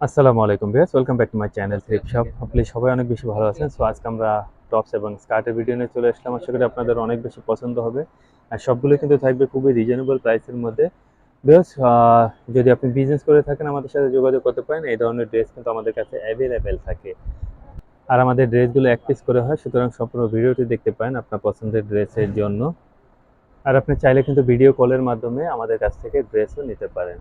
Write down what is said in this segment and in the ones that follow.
আসসালামু আলাইকুম viewers welcome back to my channel thrift shop আপনি সবাই অনেক বেশি ভালো আছেন। সো আজকে আমরা টপস এবং স্কার্টের ভিডিও নিয়ে চলে আসলাম। আশা করি আপনাদের অনেক বেশি পছন্দ হবে। আর সবগুলো কিন্তু থাকবে খুবই রিজনেবল প্রাইসের মধ্যে। ভিউয়ার্স যদি আপনি বিজনেস করে থাকেন, আমাদের সাথে যোগাযোগ করতে পারেন। এই ধরনের ড্রেস কিন্তু আমাদের কাছে অ্যাভেলেবেল থাকে। আর আমাদের ড্রেসগুলো এক পিস করে হয়, সুতরাং সম্পূর্ণ ভিডিওটি দেখতে পারেন আপনার পছন্দের ড্রেসের জন্য। আর আপনি চাইলে কিন্তু ভিডিও কলের মাধ্যমে আমাদের কাছ থেকে ড্রেসও নিতে পারেন।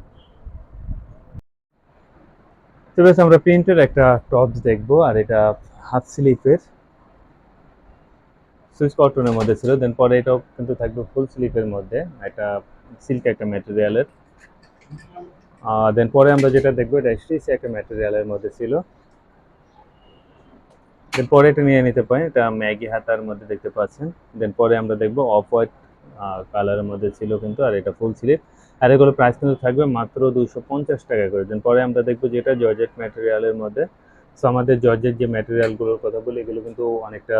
তো বেশ, আমরা প্রিন্টের একটা টপস দেখব, আর এটা হাফ স্লিপের। সুইচ কটনের মধ্যে ছিল, দেন পরে এটাও কিন্তু থাকবে ফুল স্লিপের মধ্যে, এটা সিল্ক একটা ম্যাটেরিয়ালের। দেন পরে আমরা যেটা দেখব, এটা স্টিচ একটা ম্যাটেরিয়ালের মধ্যে ছিল। দেন পরে এটা নিয়ে নিতে পারেন, এটা ম্যাগি হাতার মধ্যে দেখতে পাচ্ছেন। দেন পরে আমরা দেখব অফ হোয়াইট কালারের মধ্যে ছিল কিন্তু, আর এটা ফুল স্লিপ আর এগুলো প্রাইস কিন্তু থাকবে মাত্র দুইশো পঞ্চাশ টাকা করে। দেন পরে আমরা দেখব যেটা জর্জেট ম্যাটেরিয়ালের মধ্যে। সো আমাদের জর্জের যে ম্যাটেরিয়ালগুলোর কথা বলি, এগুলো কিন্তু অনেকটা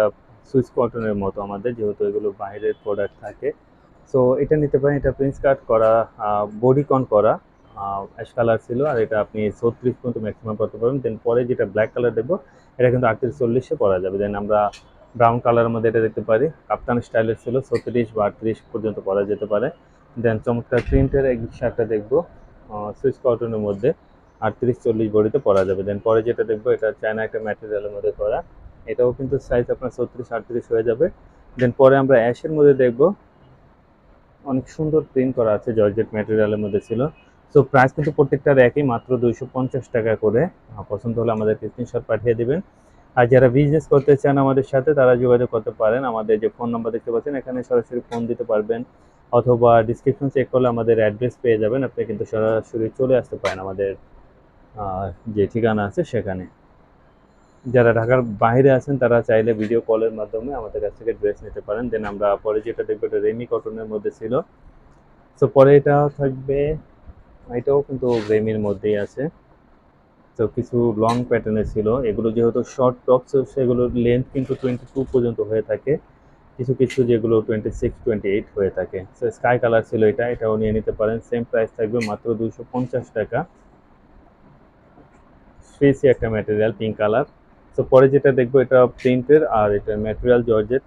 সুইচ কটনের মতো আমাদের, যেহেতু এগুলো বাইরের প্রোডাক্ট থাকে। সো এটা নিতে পারেন, এটা প্রিন্স কাট করা বডি কন করা অ্যাশ কালার ছিল, আর এটা আপনি ছত্রিশ পর্যন্ত ম্যাক্সিমাম করতে পারবেন। দেন পরে যেটা ব্ল্যাক কালার দেখব এটা কিন্তু আটত্রিশ চল্লিশে করা যাবে। দেন আমরা ব্রাউন কালারের মধ্যে এটা দেখতে পারি। কাপ্তান স্টাইলের ছিল, ছত্রিশ বা আটত্রিশ পর্যন্ত পরা যেতে পারে। দেন চমৎকার প্রিন্টের এক শার্টটা দেখব সুইচ কটনের মধ্যে। আটত্রিশ, চল্লিশ বডিতে পরা যাবে। দেন পরে যেটা দেখব, এটা চায়না একটা ম্যাটেরিয়ালের মধ্যে করা। এটাও কিন্তু সাইজ আপনার ছত্রিশ, আটত্রিশ হয়ে যাবে। দেন পরে আমরা অ্যাশের মধ্যে দেখব। অনেক সুন্দর প্রিন্ট করা আছে, জর্জেট ম্যাটেরিয়ালের মধ্যে ছিল। সো প্রাইস কিন্তু প্রত্যেকটার একই, মাত্র দুইশো পঞ্চাশ টাকা করে। পছন্দ হলে আমাদেরকে স্ক্রিনশট পাঠিয়ে দিবেন। আর যারা বিজনেস করতে চান আমাদের সাথে, তারা যোগাযোগ করতে পারেন। আমাদের যে ফোন নাম্বার দেখতে পাচ্ছেন, এখানে সরাসরি ফোন দিতে পারবেন। অথবা ডিসক্রিপশন চেক করলে আমাদের অ্যাড্রেস পেয়ে যাবেন। আপনি কিন্তু সরাসরি চলে আসতে পারেন আমাদের যে ঠিকানা আছে সেখানে। যারা ঢাকার বাইরে আছেন, তারা চাইলে ভিডিও কলের মাধ্যমে আমাদের কাছ থেকে ড্রেস নিতে পারেন। দেন আমরা পরে যেটা দেখব, এটা রেমি কটনের মধ্যে ছিল। সো পরে এটা থাকবে, এটাও কিন্তু রেমির মধ্যেই আছে। তো কিছু লং প্যাটার্নের ছিল। এগুলো যেহেতু শর্ট টপস সেগুলোর লেন্থ কিন্তু টোয়েন্টি টু পর্যন্ত হয়ে থাকে। কিছু কিছু যেগুলো টোয়েন্টি সিক্স টোয়েন্টি এইট হয়ে থাকে। সো স্কাই কালার ছিল এটা, এটাও নিয়ে নিতে পারেন। সেম প্রাইস থাকবে মাত্র দুইশো পঞ্চাশ টাকা। স্পেসি একটা ম্যাটেরিয়াল পিঙ্ক কালার সো পরে যেটা দেখব, এটা প্রিন্টের আর এটা ম্যাটেরিয়াল জর্জেট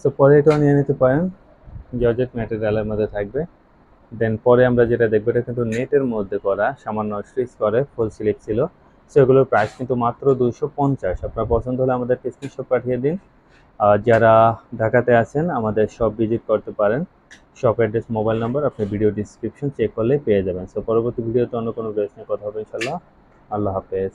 সো পরে এটাও নিয়ে নিতে পারেন। জর্জেট ম্যাটেরিয়ালের মধ্যে থাকবে। দেন পরে আমরা যেটা দেখব, এটা কিন্তু নেটের মধ্যে করা, সামান্য স্টিচ করে ফুল স্লিপ ছিল। সেগুলোর প্রাইস কিন্তু মাত্র দুইশো পঞ্চাশ। আপনার পছন্দ হলে আমাদের স্ক্রিনশট পাঠিয়ে দিন। যারা ঢাকাতে আছেন, আমাদের শপ ভিজিট করতে পারেন। শপ অ্যাড্রেস মোবাইল নাম্বার আপনি ভিডিও ডিসক্রিপশন চেক করলে পেয়ে যাবেন। সো পরবর্তী ভিডিওতে অন্য কোনো ড্রেস নিয়ে কথা হবে ইনশাল্লাহ আল্লাহ হাফেজ।